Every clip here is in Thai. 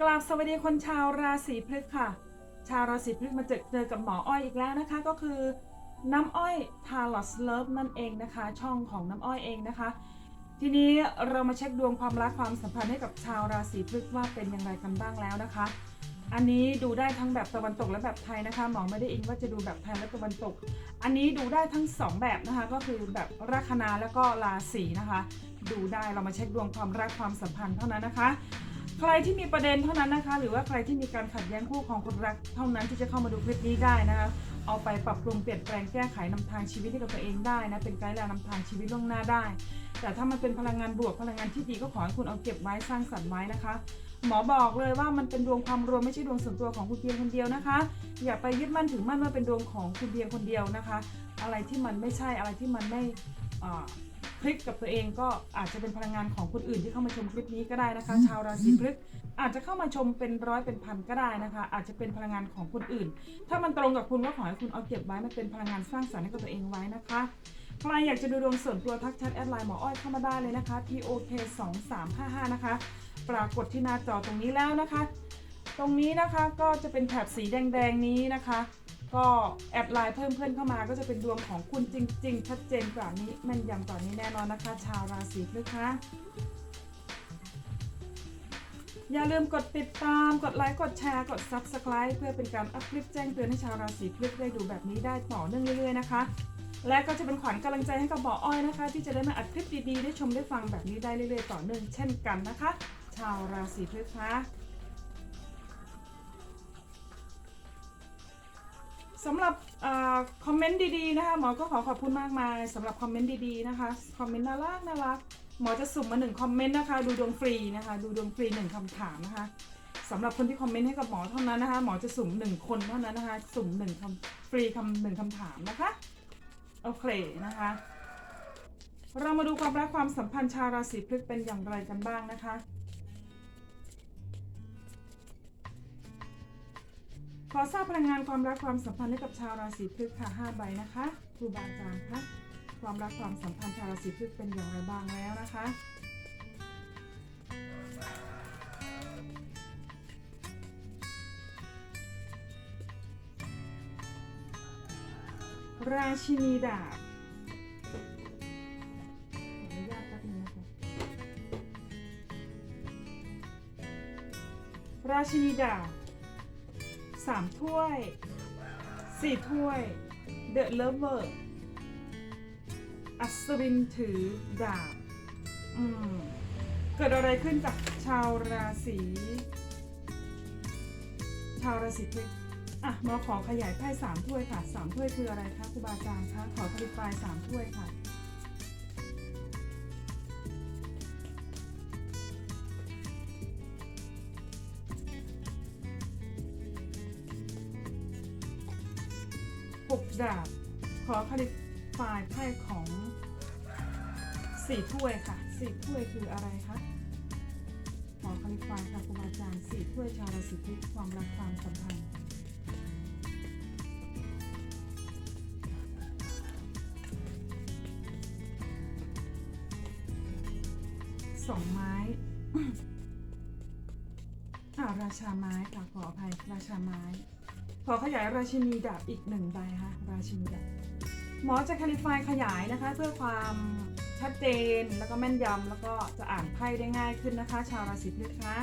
กราบสวัสดีคนชาวราศีพฤษภค่ะ ชาวราศีพฤษภมาเจอเจอกับหมออ้อยอีกแล้วนะคะ ก็คือน้ำอ้อยทาร์ลอสเลิฟนั่นเองนะคะ ช่องของน้ำอ้อยเองนะคะ ทีนี้เรามาเช็คดวงความรักความสัมพันธ์ให้กับชาวราศีพฤษภว่าเป็นอย่างไรกันบ้างแล้วนะคะ อันนี้ดูได้ทั้งแบบตะวันตกและแบบไทยนะคะหมอไม่ได้อิงว่าจะดูแบบไทยและตะวันตก อันนี้ดูได้ทั้งสองแบบนะคะ ก็คือแบบลัคนาแล้วก็ราศีนะคะ ดูได้เรามาเช็คดวงความรักความสัมพันธ์เท่านั้นนะคะ ใครที่มีประเด็นเท่านั้นนะคะ หรือว่าใครที่มีการขัดแย้งคู่ของคนรักเท่านั้นที่จะเข้ามาดูคลิปนี้ได้นะคะ เอาไปปรับปรุงเปลี่ยนแปลงแก้ไขนำทางชีวิตให้กับตัวเองได้นะเป็นไกด์ไลน์นำทางชีวิตล่วงหน้าได้ แต่ถ้ามันเป็นพลังงานบวกพลังงานที่ดีก็ขอให้คุณเอาเก็บไว้สร้างสรรค์ไว้นะคะหมอบอกเลยว่ามันเป็นดวงความรวมไม่ใช่ดวงส่วนตัวของคุณเพียงคนเดียวนะคะ อย่าไปยึดมั่นถือมั่นว่าเป็นดวงของคุณเพียงคนเดียวนะคะ อะไรที่มันไม่ใช่อะไรที่มันไม่ อ่าคลิกกับตัวเองก็อาจจะเป็นพลังงานของคนอื่นที่เข้ามาชมคลิปนี้ก็ได้นะคะ ชาวราศีพฤษภอาจจะเข้ามาชมเป็นร้อยเป็นพันก็ได้นะคะ อาจจะเป็นพลังงานของคนอื่น ถ้ามันตรงกับคุณก็ขอให้คุณเอาเก็บไว้มันเป็นพลังงานสร้างสรรค์ให้กับตัวเองไว้นะคะใครอยากจะดูดวงส่วนตัวทักแชทแอดไลน์หมออ้อยเข้ามาได้เลยนะคะ tok 2 3 5 5นะคะ ปรากฏที่หน้าจอตรงนี้แล้วนะคะ ตรงนี้นะคะก็จะเป็นแถบสีแดงๆนี้นะคะ ก็แอดไลน์เพิ่มเพื่อนเข้ามาก็จะเป็นดวงของคุณจริง ๆ ชัดเจนกว่านี้แม่นยำกว่านี้แน่นอนนะคะ ชาวราศีพฤษภคะอย่าลืมกดติดตามกดไลค์กดแชร์กด Subscribe เพื่อเป็นการอัพคลิปแจ้งเตือนให้ชาวราศีพฤษภได้ดูแบบนี้ได้ต่อเนื่องเรื่อยๆนะคะ และก็จะเป็นขวัญกำลังใจให้กับหมออ้อยนะคะ ที่จะได้มาอัดคลิปดีๆ ได้ชมได้ฟังแบบนี้ได้เรื่อยๆ ต่อเนื่องเช่นกันนะคะ ชาวราศีพฤษภคะ สำหรับคอมเมนต์ดีๆนะคะหมอก็ขอขอบคุณมากมายสำหรับคอมเมนต์ดีๆนะคะคอมเมนต์น่ารักน่ารักหมอจะสุ่มมาหนึ่งคอมเมนต์นะคะ ดูดวงฟรีนะคะ ดูดวงฟรีหนึ่งคำถามนะคะสำหรับคนที่คอมเมนต์ให้กับหมอเท่านั้นนะคะ หมอจะสุ่มหนึ่งคนเท่านั้นนะคะ สุ่มหนึ่งคำฟรีคำหนึ่งคำถามนะคะ โอเคนะคะ เรามาดูความรักความสัมพันธ์ชาวราศีพฤษเป็นอย่างไรกันบ้างนะคะ ขอทราบพลังงานความรักความสัมพันธ์ให้กับชาวราศีพฤษค่ะ5ใบนะคะครูบาอาจารย์คะความรักความสัมพันธ์ชาวราศีพฤษเป็นอย่างไรบ้างแล้วนะคะราชินีดาบขออนุญาตแป๊บนึงนะคะราชินีดาบ สามถ้วยสี่ถ้วย The Lover อัศวินถือดาบ อืม เกิดอะไรขึ้นกับชาวราศีชาวราศีพฤษภอะหมอขอขยายไพ่สามถ้วยค่ะสามถ้วยคืออะไรคะครูบาอาจารย์คะขอคลิปไฟสามถ้วยค่ะ อคลิปไฟไพ่ของสี่ถ้วยค่ะสี่ถ้วยคืออะไรคะขอคลิปไฟค่ะครูบาอาจารย์สี่ถ้วยชาวราศีพฤษภความรักความสัมพันธ์สองไม้อ่าราชาไม้ค่ะขออภัยราชาไม้ อขยายราชินีดาบอีกหนึ่งใบค่ะราชินีดาบหมอจะคลิฟายขยายนะคะ เพื่อความชัดเจนแล้วก็แม่นยำแล้วก็จะอ่านไพ่ได้ง่ายขึ้นนะคะ ชาวราศีพฤษภะ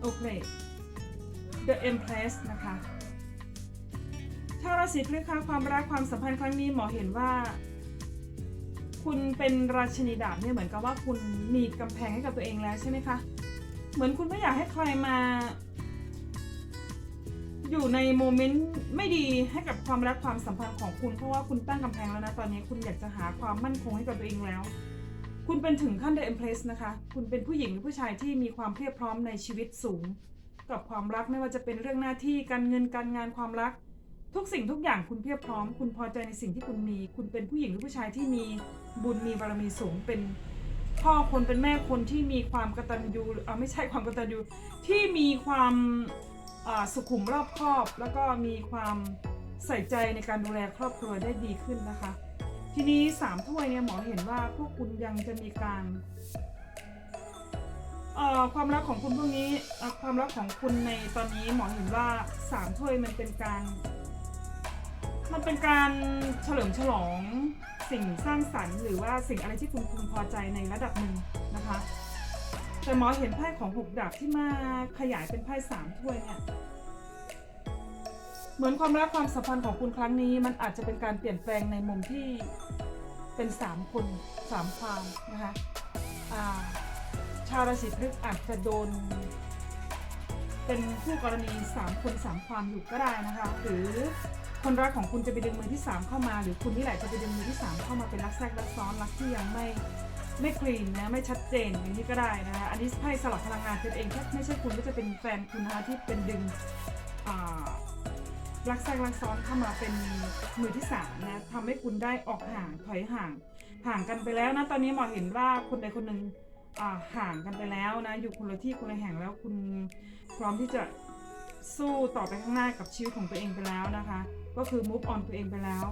โอเค The Empress นะคะชาวราศีพฤษภคะความรักความสัมพันธ์ครั้งนี้หมอเห็นว่า คุณเป็นราชินีดาบเนี่ยเหมือนกับว่าคุณมีกำแพงให้กับตัวเองแล้วใช่ไหมคะ เหมือนคุณไม่อยากให้ใครมา อยู่ในโมเมนต์ไม่ดีให้กับความรักความสัมพันธ์ของคุณเพราะว่าคุณตั้งกำแพงแล้วนะตอนนี้คุณอยากจะหาความมั่นคงให้กับตัวเองแล้ว คุณเป็นถึงขั้น The Empress นะคะ คุณเป็นผู้หญิงหรือผู้ชายที่มีความเพียบพร้อมในชีวิตสูง กับความรักไม่ว่าจะเป็นเรื่องหน้าที่การเงินการงานความรัก ทุกสิ่งทุกอย่างคุณเพียบพร้อม คุณพอใจในสิ่งที่คุณมี คุณเป็นผู้หญิงหรือผู้ชายที่มีบุญมีบารมีสูงเป็น พ่อคนเป็นแม่คนที่มีความกตัญญูเออไม่ใช่ความกตัญญูที่มีความอ่าสุขุมรอบคอบ แล้วก็มีความใส่ใจในการดูแลครอบครัวได้ดีขึ้นนะคะ ทีนี้สามถ้วยเนี่ยหมอเห็นว่าพวกคุณยังจะมีการเอ่อความรักของคุณพวกนี้ความรักของคุณในตอนนี้หมอเห็นว่าสามถ้วยมันเป็นการ มันเป็นการเฉลิมฉลอง สิ่งสร้างสรรค์ หรือว่าสิ่งอะไรที่คุณพึงพอใจในระดับหนึ่งนะคะ แต่หมอเห็นไพ่ของหกดาบที่มาขยายเป็นไพ่สามถ้วยเนี่ยเหมือนความรักความสัมพันธ์ของคุณครั้งนี้ มันอาจจะเป็นการเปลี่ยนแปลงในมุมที่เป็นสามคนสามความนะคะาชาวราศีพฤกษภอาจจะโดน เป็นผู้กรณีสามคนสามความอยู่ก็ได้นะคะ หรือ คนรักของคุณจะไปดึงมือที่สามเข้ามา หรือคุณนี่แหละจะไปดึงมือที่สามเข้ามาเป็นรักแทรกรักซ้อนรักที่ยังไม่ไม่คลีนนะไม่ชัดเจนอย่างนี้ก็ได้นะคะอันนี้ไพ่สลับพลังงานเป็นเองแค่ไม่ใช่คุณก็จะเป็นแฟนคุณนะคะที่เป็นดึงรักแทรกรักซ้อนเข้ามาเป็นมือที่สามนะทำให้คุณได้ออกห่างถอยห่าง ห่างกันไปแล้วนะตอนนี้หมอเห็นว่าคนใดคนหนึ่งห่างกันไปแล้วนะอยู่คนละที่คนละแห่งแล้วคุณพร้อมที่จะสู้ต่อไปข้างหน้ากับชีวิตของตัวเองไปแล้วนะคะ ก็คือ move on ตัวเองไปแล้ว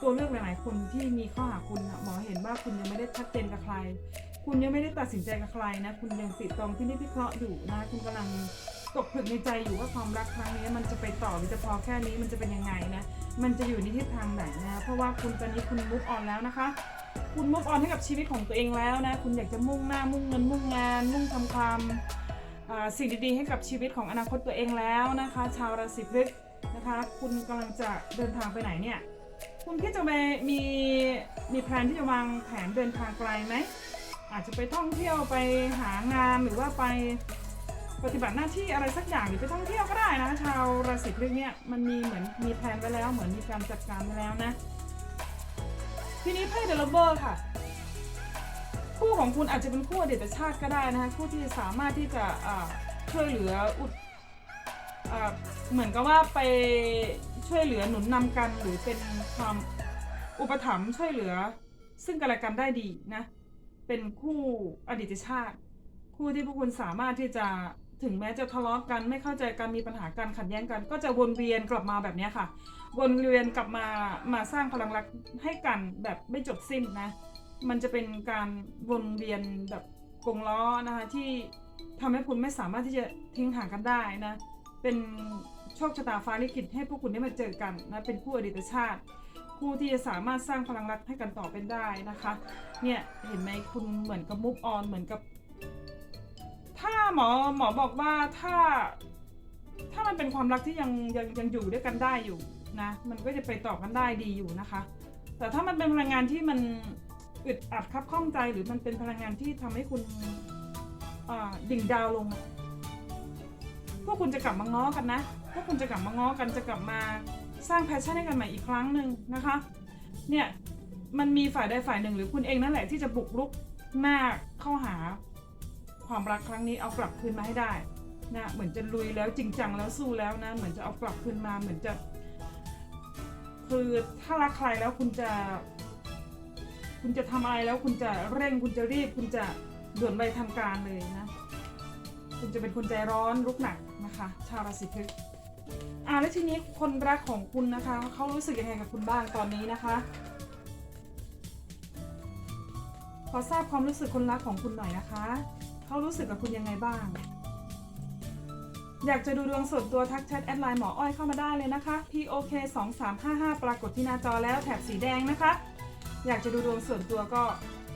ตัวเลือกหลาย ๆ คนที่มีข้าหาคุณหมอเห็นว่าคุณยังไม่ได้ชัดเจนกับใคร คุณยังไม่ได้ตัดสินใจกับใครนะ คุณยังติดตรงที่นี่พิเคราะห์อยู่นะคุณกำลังตกผลึกในใจอยู่ว่าความรักครั้งนี้มันจะไปต่อหรือจะพอแค่นี้มันจะเป็นยังไงนะ มันจะอยู่ในทิศทางไหนนะ เพราะว่าคุณตอนนี้คุณมุกออนแล้วนะคะ คุณมุกออนให้กับชีวิตของตัวเองแล้วนะ คุณอยากจะมุ่งหน้ามุ่งเงินมุ่งงาน มุ่งทำความสิ่งดี ๆ ให้กับชีวิตของอนาคตตัวเองแล้วนะคะ ชาวราศีพฤษภ นะคะ คุณกำลังจะเดินทางไปไหนเนี่ย คุณคิดจะไปมีมีแผนที่จะวางแผนเดินทางไกลไหม อาจจะไปท่องเที่ยวไปหางานหรือว่าไปปฏิบัติหน้าที่อะไรสักอย่างหรือไปท่องเที่ยวก็ได้นะชาวราศีพฤษภเนี่ยมันมีเหมือนมีแผนไว้แล้วเหมือนมีการจัดการไว้แล้วนะ ทีนี้ไพ่เดลเบอร์ค่ะ คู่ของคุณอาจจะเป็นคู่อดีตชาติก็ได้นะคะคู่ที่สามารถที่จะช่วยเหลืออุด อ่าเหมือนกับว่าไปช่วยเหลือหนุนนำกันหรือเป็นความอุปถัมภ์ช่วยเหลือ ซึ่งกันและกันได้ดีนะ เป็นคู่อดีตชาติ คู่ที่พวกคุณสามารถที่จะถึงแม้จะทะเลาะกันไม่เข้าใจกันมีปัญหาการขัดแย้งกัน ก็จะวนเวียนกลับมาแบบนี้ค่ะ วนเวียนกลับมามาสร้างพลังรักให้กันแบบไม่จบสิ้นนะ มันจะเป็นการวนเวียนแบบกงล้อนะคะที่ทำให้คุณไม่สามารถที่จะทิ้งห่างกันได้นะ เป็นโชคชะตาฟ้าลิขิตให้พวกคุณได้มาเจอกันนะเป็นคู่อดีตชาติ คู่ที่จะสามารถสร้างพลังรักให้กันต่อเป็นได้นะคะเนี่ยเห็นไหมคุณเหมือนกับมุกออนเหมือนกับ ถ้าหมอหมอบอกว่าถ้า ถ้ามันเป็นความรักที่ยังยังยังอยู่ด้วยกันได้อยู่นะมันก็จะไปต่อกันได้ดีอยู่นะคะ แต่ถ้ามันเป็นพลังงานที่มันอึดอัดคับข้องใจหรือมันเป็นพลังงานที่ทำให้คุณอ่าดิ่งดาวลง วกคุณจะกลับมาง้อกันนะ พวกคุณจะกลับมาง้อกันจะกลับมาสร้างแพชชั่นให้กันใหม่อีกครั้งหนึ่งนะคะ เนี่ยมันมีฝ่ายใดฝ่ายหนึ่งหรือคุณเองนั่นแหละที่จะบุกรุกหน้าเข้าหาความรักครั้งนี้เอากลับคืนมาให้ได้นะเหมือนจะลุยแล้วจริงจังแล้วสู้แล้วนะ เหมือนจะเอากลับคืนมาเหมือนจะ คือถ้ารักใครแล้วคุณจะ คุณจะทำอะไรแล้วคุณจะเร่งคุณจะรีบ คุณจะด่วนไปทำการเลยนะ คุณจะเป็นคนใจร้อนลุกหนัก นะคะ ชาวราศีพฤษภอ่าแล้วทีนี้คนรักของคุณนะคะเขารู้สึกยังไงกับคุณบ้างตอนนี้นะคะขอทราบความรู้สึกคนรักของคุณหน่อยนะคะเขารู้สึกกับคุณยังไงบ้าง อยากจะดูดวงส่วนตัวทักแชทแอดไลน์หมออ้อยเข้ามาได้เลยนะคะ POK 2 3 5 5ปรากฏที่หน้าจอแล้วแถบสีแดงนะคะ อยากจะดูดวงส่วนตัวก็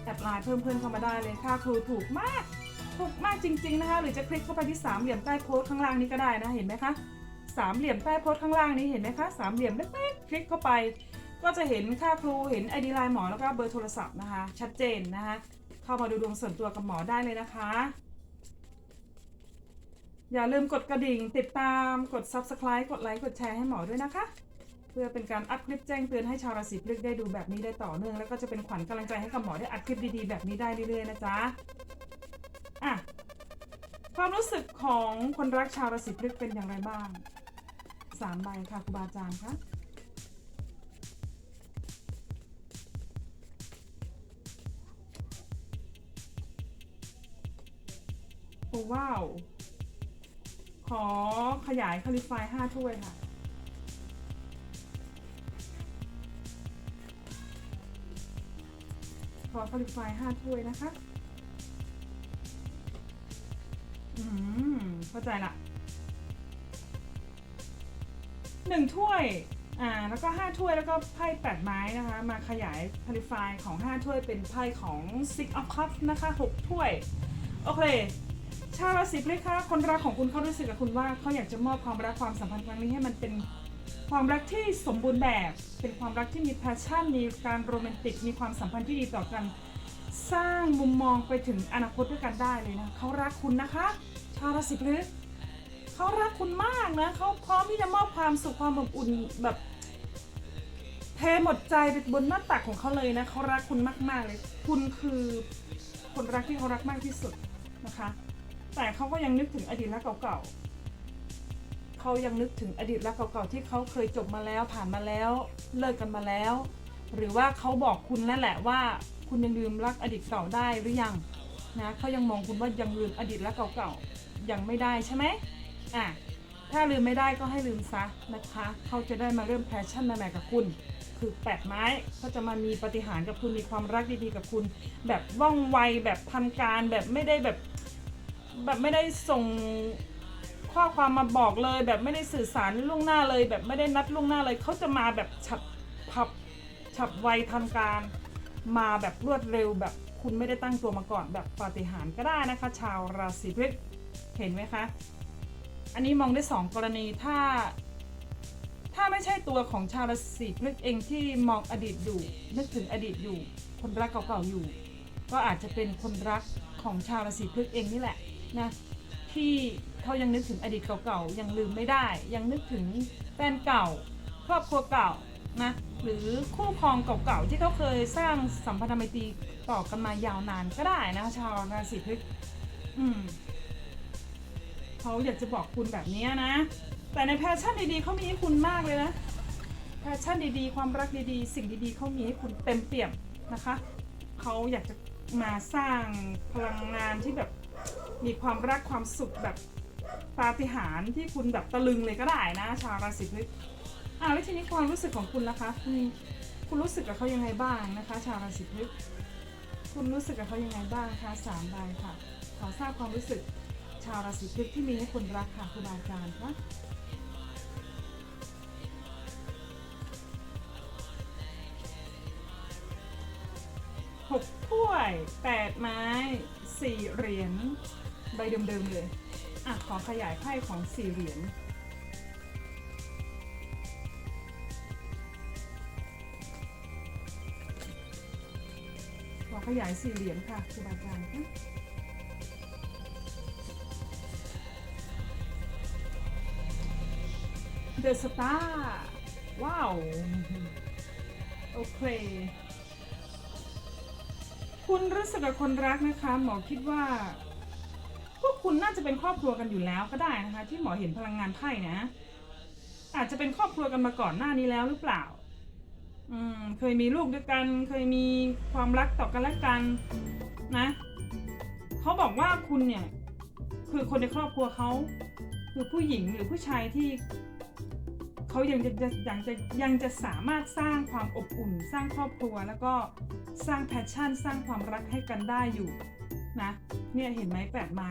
แอดไลน์เพิ่มเพื่อนเข้ามาได้เลยค่ะครูถูกมาก มากจริง ๆนะคะ หรือจะคลิกเข้าไปที่สามเหลี่ยมใต้โพสต์ข้างล่างนี้ก็ได้นะเห็นไหมคะสามเหลี่ยมใต้โพสต์ข้างล่างนี้เห็นไหมคะสามเหลี่ยมเล็กๆคลิกเข้าไป ก็จะเห็นค่าครูเห็นไอดีไลน์หมอแล้วก็เบอร์โทรศัพท์นะคะ ชัดเจนนะคะเข้ามาดูดวงส่วนตัวกับหมอได้เลยนะคะ อย่าลืมกดกระดิ่ง ติดตามกด subscribe กดไลค์กดแชร์ให้หมอด้วยนะคะ เพื่อเป็นการอัพคลิปแจ้งเตือนให้ชาวราศีพฤษภได้ดูแบบนี้ได้ต่อเนื่อง แล้วก็จะเป็นขวัญกำลังใจให้กับหมอได้อัดคลิปดีๆแบบนี้ได้เรื่อยๆนะจ๊ะ อะความรู้สึกของคนรักชาวราศีพฤษภเป็นอย่างไรบ้างสามใบค่ะครูบาอาจารย์คะโอ้ว้าว ขอขยายคาลิฟายห้าถ้วยค่ะขอคอลิฟายห้าถ้วยนะคะ เข้าใจละหนึ่งถ้วย อ่า แล้วก็ห้าถ้วยแล้วก็ไพ่แปดไม้นะคะ มาขยายคอลิฟายของห้าถ้วยเป็นไพ่ของ six of cups นะคะหกถ้วย โอเค ชาวราศีพฤษคะคนรักของคุณเขารู้สึกกับคุณว่าเขาอยากจะมอบความรักความสัมพันธ์ครั้งนี้ให้มันเป็นความรักที่สมบูรณ์แบบ เป็นความรักที่มีแพชชั่น มีการโรแมนติก มีความสัมพันธ์ที่ดีต่อกัน สร้างมุมมองไปถึงอนาคตด้วยกันได้เลยนะ เขารักคุณนะคะ ชาวราศีพฤษเขารักคุณมากนะเขาพร้อมที่จะมอบความสุขความอบอุ่นแบบเทหมดใจไปบนหน้าตักของเขาเลยนะเขารักคุณมากๆเลย คุณคือคนรักที่เขารักมากที่สุดนะคะ แต่เขาก็ยังนึกถึงอดีตรักเก่าๆเขายังนึกถึงอดีตรักเก่าๆที่เขาเคยจบมาแล้วผ่านมาแล้วเลิกกันมาแล้ว หรือว่าเขาบอกคุณนั่นแหละว่า คุณยังลืมรักอดีตเก่าได้หรือยังนะเขายังมองคุณว่ายังลืมอดีตรักเก่าๆ ยังไม่ได้ใช่ไหมอะถ้าลืมไม่ได้ก็ให้ลืมซะนะคะ เขาจะได้มาเริ่มแพชชั่นใหม่ๆกับคุณ คือแปดไม้เขาจะมามีปฏิหารกับคุณมีความรักดีๆกับคุณ แบบว่องไวแบบทันการแบบไม่ได้แบบแบบไม่ได้ส่งข้อความมาบอกเลย แบบไม่ได้สื่อสารล่วงหน้าเลย แบบไม่ได้นัดล่วงหน้าเลย เขาจะมาแบบฉับพับฉับไวทันการ มาแบบรวดเร็วแบบคุณไม่ได้ตั้งตัวมาก่อนแบบปาฏิหาริย์ก็ได้นะคะ ชาวราศีพฤษภ เห็นไหมคะ อันนี้มองได้สองกรณีถ้า ถ้าไม่ใช่ตัวของชาวราศีพฤษเองที่มองอดีตอยู่ นึกถึงอดีตอยู่ คนรักเก่าๆอยู่ ก็อาจจะเป็นคนรักของชาวราศีพฤษเองนี่แหละนะที่เขายังนึกถึงอดีตเก่าๆ ยังลืมไม่ได้ ยังนึกถึงแฟนเก่า ครอบครัวเก่านะ หรือคู่ครองเก่าๆ ที่เขาเคยสร้างสัมพันธไมตรีต่อกันมายาวนานก็ได้นะชาวราศีพฤษอืม เขาอยากจะบอกคุณแบบนี้นะ แต่ในแพชชั่นดีๆเขามีให้คุณมากเลยนะแพชชั่นดีๆ ความรักดีๆ สิ่งดีๆเขามีให้คุณเต็มเปี่ยมนะคะเขาอยากจะมาสร้างพลังงานที่แบบมีความรักความสุขแบบปาฏิหาริย์ที่คุณแบบตะลึงเลยก็ได้นะ ชาวราศีพฤษอ่าแล้วทีนี้ความรู้สึกของคุณนะคะอืมคุณรู้สึกกับเขายังไงบ้างนะคะ ชาวราศีพฤษคุณรู้สึกกับเขายังไงบ้างคะสามใบค่ะ ขอทราบความรู้สึก ชาวราศีพฤษที่มีให้คนรักค่ะครูบาอาจารย์คะหกถ้วยแปดไม้สี่เหรียญใบเดิมๆเลย อะ ขอขยายไพ่ของสี่เหรียญขอขยายสี่เหรียญค่ะครูบาอาจารย์คะ เดอะสตาร์ว้าว โอเค คุณรู้สึกกับคนรักนะคะ หมอคิดว่า พวกคุณน่าจะเป็นครอบครัวกันอยู่แล้วก็ได้นะคะ ที่หมอเห็นพลังงานไพ่นะ อาจจะเป็นครอบครัวกันมาก่อนหน้านี้แล้วหรือเปล่า อืม เคยมีลูกด้วยกัน เคยมีความรักต่อกันและกันนะเขาบอกว่าคุณเนี่ย คือคนในครอบครัวเขาคือผู้หญิงหรือผู้ชายที่ เขายังจะยังจะยังจะสามารถสร้างความอบอุ่น สร้างครอบครัว แล้วก็สร้างแพชชั่น สร้างความรักให้กันได้อยู่นะเนี่ยเห็นไหมแปดไม้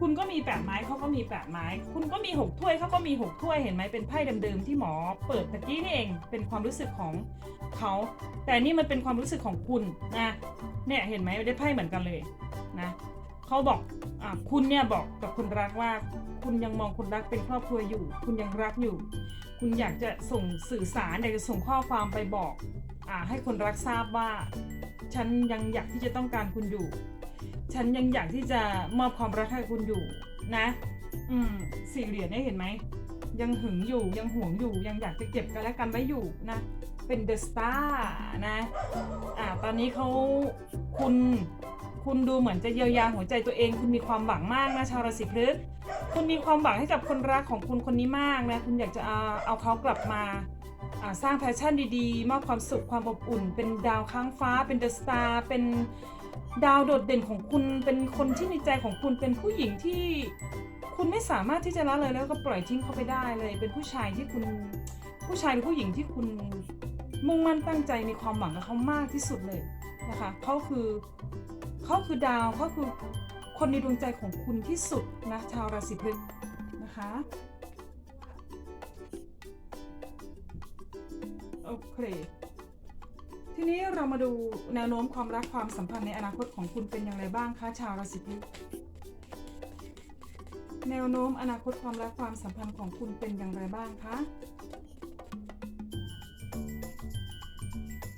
คุณก็มีแปดไม้เขาก็มีแปดไม้ คุณก็มีหกถ้วยเขาก็มีหกถ้วยเห็นไหมเป็นไพ่เดิมๆที่หมอเปิดตะกี้นี่เองเป็นความรู้สึกของเขาแต่นี่มันเป็นความรู้สึกของคุณนะเนี่ยเห็นไหมได้ไพ่เหมือนกันเลยนะ เขาบอกอคุณเนี่ยบอกกับคนรักว่า คุณยังมองคนรักเป็นครอบครัวอยู่ คุณยังรักอยู่ คุณอยากจะส่งสื่อสารอยากจะส่งข้อความไปบอกอให้คนรักทราบว่า ฉันยังอยากที่จะต้องการคุณอยู่ ฉันยังอยากที่จะมอบความรักให้คุณอยู่นะ อืมสี่เหรียญเนี่ยเห็นไหมยังหึงอยู่ยังห่วงอยู่ยังอยากจะเก็บกันและกันไว้อยู่นะเป็นเดอะสตาร์นะอ่าตอนนี้เขาคุณ คุณดูเหมือนจะเยียวยาหัวใจตัวเอง คุณมีความหวังมากนะชาวราศีพฤษคุณมีความหวังให้กับคนรักของคุณคนนี้มากนะคุณอยากจะเอาเอาเขากลับมาอ่าสร้างแพชชั่นดีๆ มอบความสุขความอบอุ่น เป็นดาวค้างฟ้า เป็นเดอะสตาร์เป็นดาวโดดเด่นของคุณ เป็นคนที่ในใจของคุณเป็นผู้หญิงที่คุณไม่สามารถที่จะละเลยแล้วก็ปล่อยทิ้งเขาไปได้เลย เป็นผู้ชายที่คุณผู้ชายหรือผู้หญิงที่คุณ มุ่งมั่นตั้งใจมีความหวังกับเขามากที่สุดเลยนะคะเขาคือเขาคือดาวเขาคือคนในดวงใจของคุณที่สุดนะชาวราศีพฤษภนะคะโอเคทีนี้เรามาดูแนวโน้มความรักความสัมพันธ์ในอนาคตของคุณเป็นอย่างไรบ้างคะชาวราศีพฤษภแนวโน้มอนาคตความรักความสัมพันธ์ของคุณเป็นอย่างไรบ้างคะ